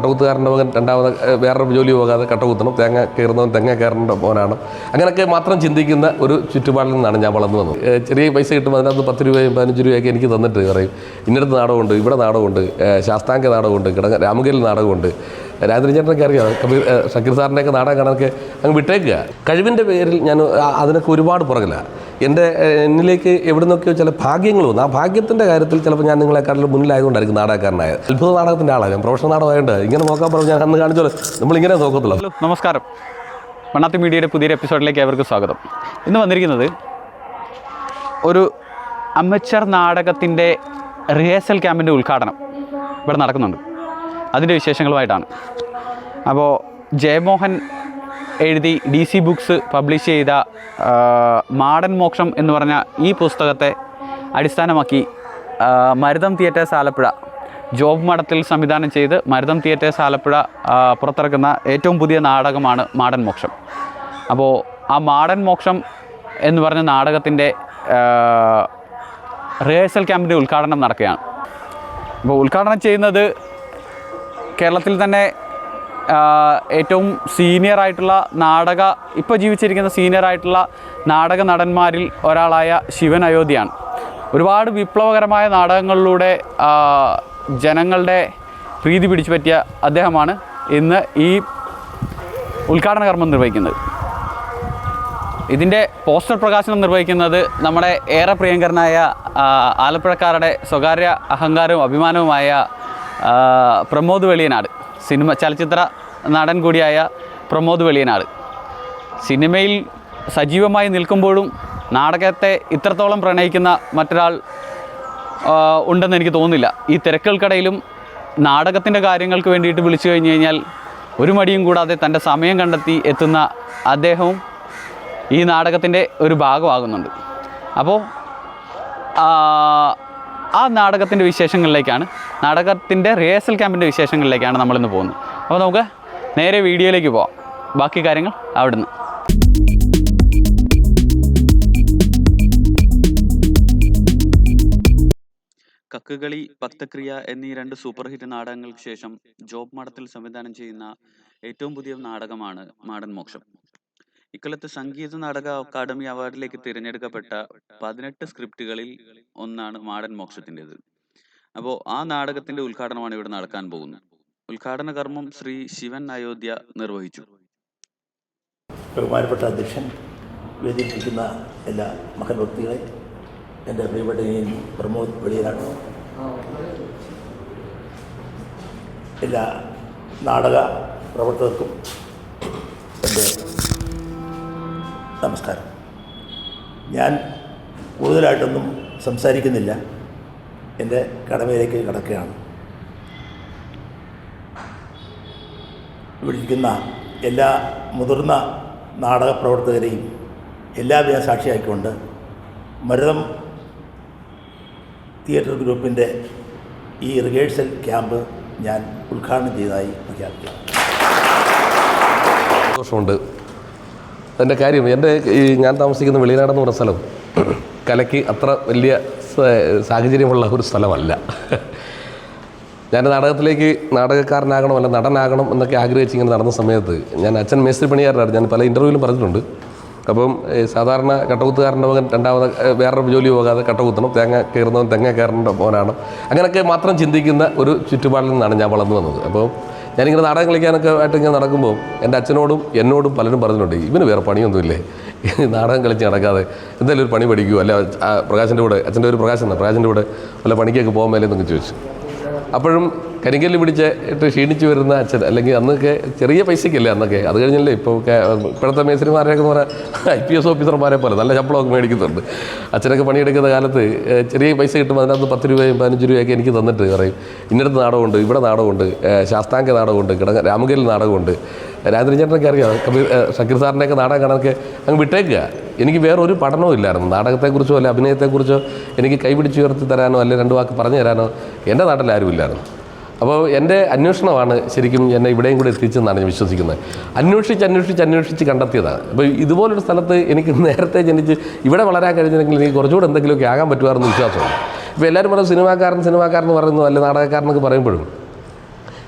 കട്ടകുത്തുകാരന്റെ മകൻ രണ്ടാമത് വേറൊരു ജോലി പോകാതെ കട്ടകുത്തണം. തേങ്ങ കയറുന്നവൻ തേങ്ങ കയറേണ്ട മോനാണ്. അങ്ങനെയൊക്കെ മാത്രം ചിന്തിക്കുന്ന ഒരു ചുറ്റുപാടിൽ നിന്നാണ് ഞാൻ വളർന്നു വന്നത്. ചെറിയ പൈസ കിട്ടുമ്പോൾ അതിനകത്ത് പത്ത് രൂപയും പതിനഞ്ച് രൂപയൊക്കെ എനിക്ക് തന്നിട്ട് പറയും. ഇന്നടത്ത് നാടകമുണ്ട് ഇവിടെ നാടകമുണ്ട് ശാസ്താങ്ക നാടകമുണ്ട് കിടങ്ങ രാമകേൽ നാടകമുണ്ട്. രാജരഞ്ചേട്ടനൊക്കെ ചേട്ടനൊക്കെ അറിയാം? കബീർ ഷക്കീർ സാറിന്റെയൊക്കെ നാടകം കാണാനൊക്കെ അങ്ങ് വിട്ടേക്കുക. കഴിവിന്റെ പേരിൽ ഞാൻ അതിനൊക്കെ ഒരുപാട് പുറകിലാണ് എന്റെ എന്നിലേക്ക് എവിടെ നിന്നൊക്കെയോ ചില ഭാഗ്യങ്ങൾ വന്നു. ആ ഭാഗ്യത്തിന്റെ കാര്യത്തിൽ ചിലപ്പോൾ ഞാൻ നിങ്ങളെക്കാട്ടിലും മുന്നിലായതുകൊണ്ടായിരിക്കും നാടകക്കാരനായത്. അത്ഭുത നാടകത്തിന്റെ ആളാണ്. ഞാൻ പ്രൊഫഷണൽ നാടകമായിട്ട് ഇങ്ങനെ നോക്കാൻ പറഞ്ഞു ഞാൻ അന്ന് കാണിച്ചോളൂ. നമ്മളിങ്ങനെ നോക്കത്തുള്ളൂ. ഹലോ നമസ്കാരം. മണ്ണാത്തി മീഡിയയുടെ പുതിയൊരു എപ്പിസോഡിലേക്ക് ഏവർക്കും സ്വാഗതം. ഇന്ന് വന്നിരിക്കുന്നത് ഒരു അമച്ചർ നാടകത്തിന്റെ റിഹേഴ്സൽ ക്യാമ്പിന്റെ ഉദ്ഘാടനം ഇവിടെ നടക്കുന്നുണ്ട്. അതിന്റെ വിശേഷങ്ങളുമായിട്ടാണ്. അപ്പോൾ ജയമോഹൻ എഴുതി ഡി സി ബുക്സ് പബ്ലിഷ് ചെയ്ത മാടൻ മോക്ഷം എന്ന് പറഞ്ഞ ഈ പുസ്തകത്തെ അടിസ്ഥാനമാക്കി മരുതം തിയേറ്റേഴ്സ് ആലപ്പുഴ ജോബ് മഠത്തിൽ സംവിധാനം ചെയ്ത് മരുതം തിയേറ്റേഴ്സ് ആലപ്പുഴ പുറത്തിറക്കുന്ന ഏറ്റവും പുതിയ നാടകമാണ് മാടൻ മോക്ഷം. അപ്പോൾ ആ മാടൻ മോക്ഷം എന്ന് പറഞ്ഞ നാടകത്തിന്റെ റിഹേഴ്സൽ ക്യാമ്പിന്റെ ഉദ്ഘാടനം നടക്കുകയാണ്. അപ്പോൾ ഉദ്ഘാടനം ചെയ്യുന്നത് കേരളത്തിൽ തന്നെ ഏറ്റവും സീനിയർ ആയിട്ടുള്ള നാടക ഇപ്പോൾ ജീവിച്ചിരിക്കുന്ന സീനിയർ ആയിട്ടുള്ള നാടക നടന്മാരിൽ ഒരാളായ ശിവൻ അയോധ്യയാണ്. ഒരുപാട് വിപ്ലവകരമായ നാടകങ്ങളിലൂടെ ജനങ്ങളുടെ പ്രീതി പിടിച്ചു പറ്റിയ അദ്ദേഹമാണ് ഇന്ന് ഈ ഉദ്ഘാടന കർമ്മം നിർവഹിക്കുന്നത്. ഇതിന്റെ പോസ്റ്റർ പ്രകാശനം നിർവഹിക്കുന്നത് നമ്മുടെ ഏറെ പ്രിയങ്കരനായ ആലപ്പുഴക്കാരുടെ സ്വകാര്യ അഹങ്കാരവും അഭിമാനവുമായ പ്രമോദ് വെളിയനാട്. സിനിമ ചലച്ചിത്ര നടൻ കൂടിയായ പ്രമോദ് വെളിയനാട്. സിനിമയിൽ സജീവമായി നിൽക്കുമ്പോഴും നാടകത്തെ ഇത്രത്തോളം പ്രണയിക്കുന്ന മറ്റൊരാൾ ഉണ്ടെന്ന് എനിക്ക് തോന്നുന്നില്ല. ഈ തിരക്കുകൾക്കിടയിലും നാടകത്തിന്റെ കാര്യങ്ങൾക്ക് വേണ്ടിയിട്ട് വിളിച്ചു കഴിഞ്ഞ് കഴിഞ്ഞാൽ ഒരു മടിയും കൂടാതെ തന്റെ സമയം കണ്ടെത്തി എത്തുന്ന അദ്ദേഹവും ഈ നാടകത്തിന്റെ ഒരു ഭാഗമാകുന്നുണ്ട്. അപ്പോൾ ആ, നാടകത്തിന്റെ വിശേഷങ്ങളിലേക്കാണ് നാടകത്തിന്റെ റിഹേഴ്സൽ ക്യാമ്പിന്റെ വിശേഷങ്ങളിലേക്കാണ് നമ്മളിന്ന് പോകുന്നത്. അപ്പോൾ നമുക്ക് നേരെ വീഡിയോയിലേക്ക് പോവാം. ബാക്കി കാര്യങ്ങൾ അവിടുന്ന്. കക്കുകളി ഭക്തക്രിയ എന്നീ രണ്ട് സൂപ്പർ ഹിറ്റ് നാടകങ്ങൾക്ക് ശേഷം ജോബ് മഠത്തിൽ സംവിധാനം ചെയ്യുന്ന ഏറ്റവും പുതിയ നാടകമാണ് മാടൻ മോക്ഷം. ഇക്കൊല്ലത്തെ സംഗീത നാടക അക്കാദമി അവാർഡിലേക്ക് തിരഞ്ഞെടുക്കപ്പെട്ട പതിനെട്ട് സ്ക്രിപ്റ്റുകളിൽ ഒന്നാണ് മാടൻ മോക്ഷത്തിന്റെത്. അപ്പോൾ ആ നാടകത്തിന്റെ ഉദ്ഘാടനമാണ് ഇവിടെ നടക്കാൻ പോകുന്നത്. ഉദ്ഘാടന കർമ്മം ശ്രീ ശിവൻ അയോധ്യ നിർവഹിച്ചു. ബഹുമാനപ്പെട്ട അധ്യക്ഷൻ വേദിപ്പിക്കുന്ന എല്ലാ മഹൻ എന്റെ പ്രിയപ്പെട്ട പ്രമോദ് വെളിയിലാണ്. എല്ലാ നാടക പ്രവർത്തകർക്കും എന്റെ നമസ്കാരം. ഞാൻ കൂടുതലായിട്ടൊന്നും സംസാരിക്കുന്നില്ല. എന്റെ കടമയിലേക്ക് കടക്കുകയാണ്. ഇവിടെ ഇരിക്കുന്ന എല്ലാ മുതിർന്ന നാടക പ്രവർത്തകരെയും എല്ലാവിധ സാക്ഷിയാക്കിക്കൊണ്ട് മരുതം തിയേറ്റർ ഗ്രൂപ്പിന്റെ ഈ റിഹേഴ്സൽ ക്യാമ്പ് ഞാൻ ഉദ്ഘാടനം ചെയ്തതായി പ്രഖ്യാപിക്കാം. സന്തോഷമുണ്ട്. അതിന്റെ കാര്യം എന്റെ ഈ ഞാൻ താമസിക്കുന്ന വെളിനാടെന്ന് പറഞ്ഞ സ്ഥലം കലയ്ക്ക് അത്ര വലിയ സാഹചര്യമുള്ള ഒരു സ്ഥലമല്ല. ഞാൻ നാടകത്തിലേക്ക് നാടകക്കാരനാകണം അല്ല നടനാകണം എന്നൊക്കെ ആഗ്രഹിച്ച് ഇങ്ങനെ നടന്ന സമയത്ത് ഞാൻ അച്ഛൻ മേസ്ത്രി പണിയാരനാണ് ഞാൻ പല ഇന്റർവ്യൂവിലും പറഞ്ഞിട്ടുണ്ട്. അപ്പം സാധാരണ കട്ടകുത്തുകാരന്റെ മകൻ രണ്ടാമത് വേറെ ജോലി പോകാതെ കട്ടകുത്തണം. തേങ്ങ കയറുന്നവൻ തേങ്ങ കയറേണ്ട മോനാണ്. അങ്ങനെയൊക്കെ മാത്രം ചിന്തിക്കുന്ന ഒരു ചുറ്റുപാടിൽ നിന്നാണ് ഞാൻ വളർന്നു വന്നത്. അപ്പോൾ ഞാനിങ്ങനെ നാടകം കളിക്കാനൊക്കെ ആയിട്ട് ഇങ്ങനെ നടക്കുമ്പോൾ എന്റെ അച്ഛനോടും എന്നോടും പലരും പറഞ്ഞിട്ടുണ്ട് ഇവന് വേറെ പണിയൊന്നുമില്ലേ? നാടകം കളിച്ച് നടക്കാതെ എന്തെങ്കിലും ഒരു പണി പഠിക്കുമോ അല്ല പ്രകാശന്റെ കൂടെ അച്ഛന്റെ ഒരു പ്രകാശൻ പ്രകാശന്റെ കൂടെ വല്ല പണിക്കൊക്കെ പോകാൻ മേലെ എന്നൊക്കെ ചോദിച്ചു. അപ്പോഴും കരിങ്കല്ല് പിടിച്ച് ഇട്ട് ക്ഷീണിച്ച് വരുന്ന അച്ഛൻ അല്ലെങ്കിൽ അന്നൊക്കെ ചെറിയ പൈസയ്ക്കല്ലേ അന്നൊക്കെ. അത് കഴിഞ്ഞല്ലേ ഇപ്പോൾ ഇപ്പോഴത്തെ മേസരിമാരെയൊക്കെ എന്ന് പറഞ്ഞാൽ ഐ പി എസ് ഓഫീസർമാരെ പോലെ നല്ല ശമ്പളമൊക്കെ മേടിക്കുന്നുണ്ട്. അച്ഛനൊക്കെ പണിയെടുക്കുന്ന കാലത്ത് ചെറിയ പൈസ കിട്ടുമ്പോൾ അതിനകത്ത് പത്ത് രൂപയും പതിനഞ്ച് രൂപയൊക്കെ എനിക്ക് തന്നിട്ട് പറയും ഇന്നടത്ത് നാടകമുണ്ട് ഇവിടെ നാടകമുണ്ട് ശാസ്താങ്ക നാടകമുണ്ട് കിടങ്ങ രാമകേൽ നാടകമുണ്ട്. രാജേന്ദ്രൻ അറിയാം കബീർ ഷക്കീർ സാറിന്റെയൊക്കെ നാടകം കാണാനൊക്കെ അങ്ങ് വിട്ടേക്കുക. എനിക്ക് വേറൊരു പഠനവും ഇല്ലായിരുന്നു. നാടകത്തെക്കുറിച്ചോ അല്ലെ അഭിനയത്തെക്കുറിച്ചോ എനിക്ക് കൈപിടിച്ചുയർത്തി തരാനോ അല്ലെ രണ്ട് വാക്ക് പറഞ്ഞു തരാനോ എന്റെ നാട്ടിൽ ആരുമില്ലായിരുന്നു അപ്പോൾ എന്റെ അന്വേഷണമാണ് ശരിക്കും എന്നെ ഇവിടെയും കൂടെ എത്തിച്ചെന്നാണ് ഞാൻ വിശ്വസിക്കുന്നത്. അന്വേഷിച്ച് അന്വേഷിച്ച് അന്വേഷിച്ച് കണ്ടെത്തിയതാണ് അപ്പോൾ ഇതുപോലൊരു സ്ഥലത്ത് എനിക്ക് നേരത്തെ ജനിച്ച് ഇവിടെ വളരാൻ കഴിഞ്ഞില്ലെങ്കിൽ എനിക്ക് കുറച്ചുകൂടെ എന്തെങ്കിലുമൊക്കെ ആകാൻ പറ്റുമായിരുന്നു വിശ്വാസമാണ് ഇപ്പോൾ എല്ലാവരും പറയും സിനിമാക്കാരൻ സിനിമാക്കാരൻ എന്ന് പറയുന്നു. അല്ലെ നാടകക്കാരനൊക്കെ പറയുമ്പോഴും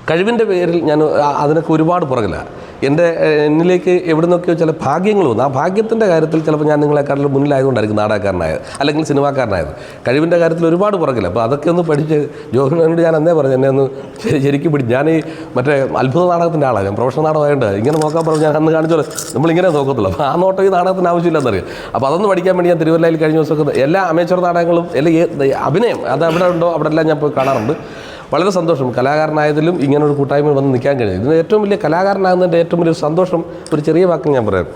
കഴിവിന്റെ പേരിൽ ഞാൻ അതിനൊക്കെ ഒരുപാട് പുറകിലാണ്. എന്റെ എന്നിലേക്ക് എവിടെ നിന്നൊക്കെയോ ചില ഭാഗ്യങ്ങൾ വന്നു. ആ ഭാഗ്യത്തിന്റെ കാര്യത്തിൽ ചിലപ്പോൾ ഞാൻ നിങ്ങളെക്കാട്ടിൽ മുന്നിലായതുകൊണ്ടായിരിക്കും നാടകക്കാരനായത് അല്ലെങ്കിൽ സിനിമാക്കാരനായത്. കഴിവിന്റെ കാര്യത്തിൽ ഒരുപാട് പുറകില്ല അപ്പോൾ അതൊക്കെ ഒന്ന് പഠിച്ച് ജോഹനോട് ഞാൻ അന്നേ പറഞ്ഞു എന്നെ ഒന്ന് ശരി- ശരിക്കും പിടി ഞാൻ ഈ മറ്റേ അത്ഭുത നാടകത്തിന്റെ ആളാണ്. ഞാൻ പ്രൊഫഷണൽ നാടകമായതുകൊണ്ട് ഇങ്ങനെ നോക്കാൻ പറഞ്ഞു ഞാൻ അന്ന് കാണിച്ചോളൂ. നമ്മളിങ്ങനെ നോക്കത്തുള്ളൂ അപ്പോൾ ആ നോട്ടം ഈ നാടകത്തിന് ആവശ്യമില്ലെന്നറിയാം. അപ്പോൾ അതൊന്ന് പഠിക്കാൻ വേണ്ടി ഞാൻ തിരുവല്ലയിൽ കഴിഞ്ഞ ദിവസമൊക്കെ എല്ലാ അമേച്ചർ നാടകങ്ങളും എല്ലാ അഭിനയം അത് അവിടെ ഉണ്ടോ അവിടെ എല്ലാം ഞാൻ പോയി കാണാറുണ്ട്. വളരെ സന്തോഷം. കലാകാരനായതിലും ഇങ്ങനെ ഒരു കൂട്ടായ്മ വന്ന് നിൽക്കാൻ കഴിഞ്ഞു. ഇതിന് ഏറ്റവും വലിയ കലാകാരനാകുന്നതിന്റെ ഏറ്റവും വലിയ സന്തോഷം ഒരു ചെറിയ വാക്ക് ഞാൻ പറയാം.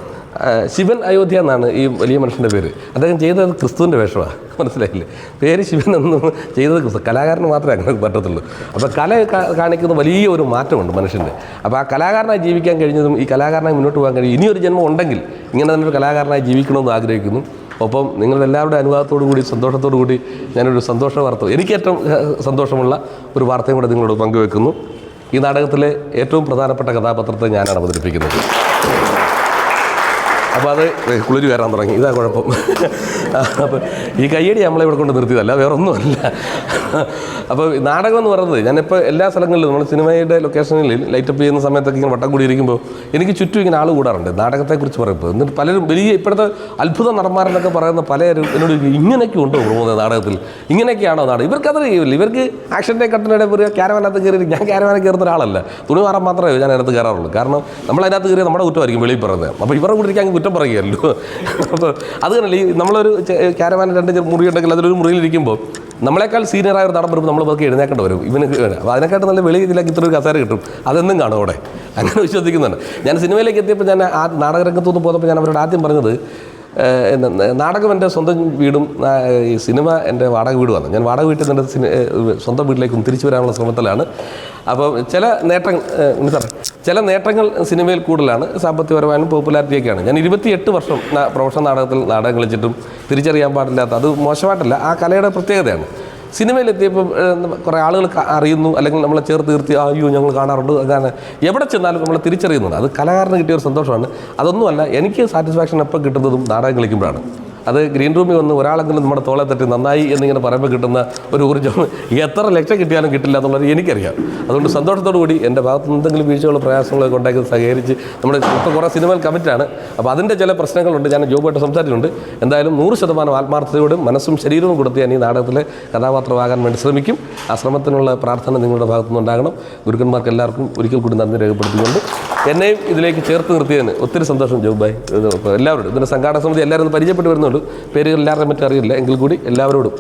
ശിവൻ അയോധ്യ എന്നാണ് ഈ വലിയ മനുഷ്യന്റെ പേര്. അദ്ദേഹം ചെയ്തത് ക്രിസ്തുവിന്റെ വേഷമാണ് മനസ്സിലായില്ലേ? പേര് ശിവൻ എന്നും ചെയ്തത് ക്രിസ്തു. കലാകാരന് മാത്രമേ അങ്ങനെ പറ്റത്തുള്ളൂ. അപ്പോൾ കല കാണിക്കുന്ന വലിയ ഒരു മാറ്റമുണ്ട് മനുഷ്യന്റെ. അപ്പോൾ ആ കലാകാരനായി ജീവിക്കാൻ കഴിഞ്ഞതും ഈ കലാകാരനായി മുന്നോട്ട് പോകാൻ കഴിയും. ഇനിയൊരു ജന്മം ഉണ്ടെങ്കിൽ ഇങ്ങനെ തന്നെ ഒരു കലാകാരനായി ജീവിക്കണമെന്ന് ആഗ്രഹിക്കുന്നു. ഒപ്പം നിങ്ങളെല്ലാവരുടെ അനുവാദത്തോടു കൂടി സന്തോഷത്തോടു കൂടി ഞാനൊരു സന്തോഷ വാർത്ത എനിക്ക് ഏറ്റവും സന്തോഷമുള്ള ഒരു വാർത്തയും കൂടെ നിങ്ങളോട് പങ്കുവെക്കുന്നു. ഈ നാടകത്തിലെ ഏറ്റവും പ്രധാനപ്പെട്ട കഥാപാത്രത്തെ ഞാനാണ് അവതരിപ്പിക്കുന്നത്. അപ്പോൾ അത് കുളിര് കയറാൻ തുടങ്ങി. ഇതാ കുഴപ്പം. അപ്പോൾ ഈ കയ്യടി നമ്മളെ ഇവിടെ കൊണ്ട് നിർത്തിയതല്ല വേറെ ഒന്നുമല്ല അപ്പോൾ നാടകം എന്ന് പറയുന്നത് ഞാനിപ്പോൾ എല്ലാ സ്ഥലങ്ങളിലും നമ്മൾ സിനിമയുടെ ലൊക്കേഷനിൽ ലൈറ്റപ്പ് ചെയ്യുന്ന സമയത്തൊക്കെ ഇങ്ങനെ വട്ടം കൂടി ഇരിക്കുമ്പോൾ എനിക്ക് ചുറ്റും ഇങ്ങനെ ആൾ കൂടാറുണ്ട്. നാടകത്തെക്കുറിച്ച് പറയുമ്പോൾ എന്നിട്ട് പലരും വലിയ ഇപ്പോഴത്തെ അത്ഭുത നടന്മാരെന്നൊക്കെ പറയുന്ന പലരും എന്നോട് ഇങ്ങനെയൊക്കെ ഉണ്ടോ പോകുന്നത് നാടകത്തിൽ? ഇങ്ങനെയൊക്കെയാണോ നാടകം? ഇവർക്കത് ചെയ്യില്ല ഇവർക്ക് ആക്ഷന്റെ കട്ടിനിടെ ഒരു ക്യാരവാനകത്ത് കയറി ഞാൻ ക്യാരവാനിൽ കയറുന്ന ഒരാളല്ല. തുണി മാറാൻ മാത്രമേ ഞാൻ അതിനകത്ത് കയറാറുള്ളൂ. കാരണം നമ്മൾ അതിനകത്ത് കയറിയാൽ നമ്മുടെ കുറ്റമായിരിക്കും വെളിയിൽ പറയുന്നത്. അപ്പോൾ ഇവരുടെ കൂടെ ഇരിക്കാൻ കുറ്റം പറയുകയല്ലോ. അപ്പോൾ അത് കണ്ടല്ലേ ഈ നമ്മളൊരു ക്യാരവാൻ രണ്ട് ചെറു മുറി ഉണ്ടെങ്കിൽ അതിലൊരു മുറിയിലിരിക്കുമ്പോൾ നമ്മളെക്കാൾ സീനിയറായ ഒരു നടൻ വരുമ്പോൾ നമ്മൾ പതുക്കെ എഴുന്നേക്കേണ്ടി വരും. ഇവന് അപ്പോൾ അതിനെക്കാട്ട് നല്ല വെളിയിലേക്ക് ഇത്ര ഒരു കസേര കിട്ടും. അതെന്നും കാണും അവിടെ. അങ്ങനെ വിശ്വസിക്കുന്നുണ്ട്. ഞാൻ സിനിമയിലേക്ക് എത്തിയപ്പോൾ ഞാൻ ആ നാടകരംഗത്തു നിന്ന് പോയപ്പോൾ ഞാൻ അവരോട് ആദ്യം പറഞ്ഞത് നാടകം എന്റെ സ്വന്തം വീടും ഈ സിനിമ എന്റെ വാടക വീടുമാണ്. ഞാൻ വാടക വീട്ടിൽ നിന്ന് സ്വന്തം വീട്ടിലേക്കും തിരിച്ചു വരാനുള്ള ശ്രമത്തിലാണ്. അപ്പോൾ ചില നേട്ടങ്ങൾ സാറേ ചില നേട്ടങ്ങൾ സിനിമയിൽ കൂടുതലാണ് സാമ്പത്തികപരമായും പോപ്പുലാരിറ്റിയൊക്കെയാണ്. ഞാൻ ഇരുപത്തിയെട്ട് വർഷം പ്രൊഫഷണൽ നാടകത്തിൽ നാടകം കളിച്ചിട്ടും തിരിച്ചറിയാൻ പാടില്ലാത്ത അത് മോശമായിട്ടല്ല ആ കലയുടെ പ്രത്യേകതയാണ്. സിനിമയിലെത്തിയപ്പോൾ കുറേ ആളുകൾ അറിയുന്നു അല്ലെങ്കിൽ നമ്മളെ ചേർത്ത് നിർത്തി "ആ, അയ്യോ ഞങ്ങൾ കാണാറുണ്ട് അങ്ങനെ എവിടെ ചെന്നാലും നമ്മളെ തിരിച്ചറിയുന്നുണ്ട്. അത് കലാകാരന് കിട്ടിയ ഒരു സന്തോഷമാണ്. അതൊന്നുമല്ല എനിക്ക് സാറ്റിസ്ഫാക്ഷൻ എപ്പോൾ കിട്ടുന്നതും നാടകം കളിക്കുമ്പോഴാണ്. അത് ഗ്രീൻ റൂമിൽ വന്ന് ഒരാളെങ്കിലും നമ്മുടെ തോളെ തട്ടി നന്നായി എന്നിങ്ങനെ പറയുമ്പോൾ കിട്ടുന്ന ഒരു ഊർജം എത്ര ലക്ഷം കിട്ടിയാലും കിട്ടില്ല എന്നുള്ളത് എനിക്കറിയാം. അതുകൊണ്ട് സന്തോഷത്തോടു കൂടി എന്റെ ഭാഗത്ത് എന്തെങ്കിലും വീഴ്ചകളോ പ്രയാസങ്ങളോ ഉണ്ടാക്കി സഹകരിച്ച് നമ്മുടെ ഇപ്പോൾ കുറേ സിനിമയിൽ കമ്മിറ്റാണ് അപ്പോൾ അതിന്റെ ചില പ്രശ്നങ്ങളുണ്ട്. ഞാൻ ജോബായിട്ട് സംസാരിച്ചിട്ടുണ്ട്. എന്തായാലും നൂറ് ശതമാനം ആത്മാർത്ഥതയോടും മനസ്സും ശരീരവും കൊടുത്ത് ഞാൻ ഈ നാടകത്തിലെ കഥാപാത്രമാകാൻ വേണ്ടി ശ്രമിക്കും. ആ ശ്രമത്തിനുള്ള പ്രാർത്ഥന നിങ്ങളുടെ ഭാഗത്തു നിന്നുണ്ടാകണം. ഗുരുക്കന്മാർക്ക് എല്ലാവർക്കും ഒരിക്കൽ കൂടി നന്ദി രേഖപ്പെടുത്തിക്കൊണ്ട് എന്നെയും ഇതിലേക്ക് ചേർത്ത് നിർത്തിയതിന് ഒത്തിരി സന്തോഷം ജോബായ്. എല്ലാവരോടും. ഇതിന്റെ സംഘാടക സമിതി എല്ലാവരും പരിചയപ്പെട്ട് വരുന്നുള്ളൂ. പേരുകൾ എല്ലാവരുടെയും മറ്റും അറിയില്ല. എങ്കിൽ കൂടി എല്ലാവരോടും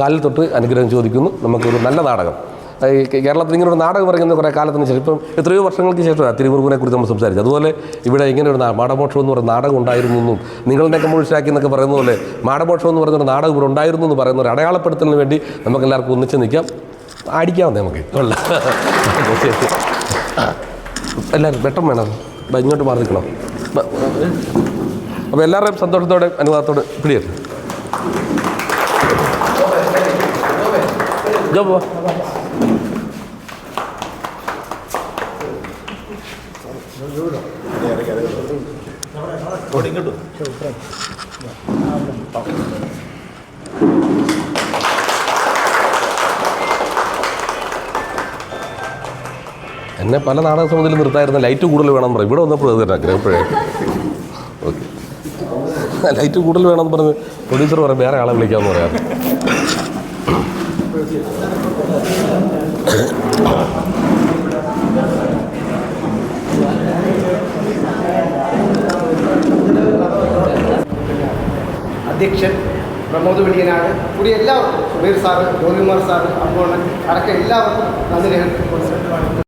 കാലിൽ തൊട്ട് അനുഗ്രഹം ചോദിക്കുന്നു. നമുക്കൊരു നല്ല നാടകം. കേരളത്തിൽ ഇങ്ങനെ ഒരു നാടകം പറയുന്ന കുറേ കാലത്തിന് ശേഷം ഇപ്പം എത്രയോ വർഷങ്ങൾക്ക് ശേഷമാണ് തിരുമുറുകിനെ കുറിച്ച് നമ്മൾ സംസാരിച്ചു. അതുപോലെ ഇവിടെ ഇങ്ങനെ ഒരു മാടമോക്ഷം എന്ന് പറയുന്ന നാടകം ഉണ്ടായിരുന്നു എന്നും നിങ്ങളുടെയൊക്കെ മുഴുവൻ എന്നൊക്കെ പറയുന്ന പോലെ മാടമോക്ഷം എന്ന് പറയുന്ന നാടകം ഇവിടെ ഉണ്ടായിരുന്നു എന്ന് പറയുന്ന ഒരു അടയാളപ്പെടുത്തലിന് വേണ്ടി നമുക്ക് എല്ലാവർക്കും ഒന്നിച്ച് നിൽക്കാം. അടിക്കാവുന്നേ നമുക്ക്. എല്ലാവരും വെട്ടം വേണം. ഇങ്ങോട്ട് മാറി നിൽക്കണം. അപ്പോൾ എല്ലാവരുടെയും സന്തോഷത്തോടെ അനുവാദത്തോടെ വാ. എന്നെ പല നാടക സമിതിയിൽ നിർത്തായിരുന്ന ലൈറ്റ് കൂടുതൽ വേണം പറയും. ഇവിടെ വന്നപ്പോൾ അത് ആഗ്രഹപ്പോഴേ ഓക്കെ. ലൈറ്റ് കൂടുതൽ വേണമെന്ന് പറഞ്ഞ് പ്രൊഡ്യൂസർ പറയും വേറെ ആളെ വിളിക്കാമെന്ന് പറയാം അധ്യക്ഷൻ പ്രമോദ് വെളിയനാട് കൂടി എല്ലാവർക്കും സുബീർ സാറ് ഗോപികുമാർ സാറ് അപ്പോണൻ അടക്കം എല്ലാവർക്കും നന്ദി രേഖപ്പെടുത്തുന്നു.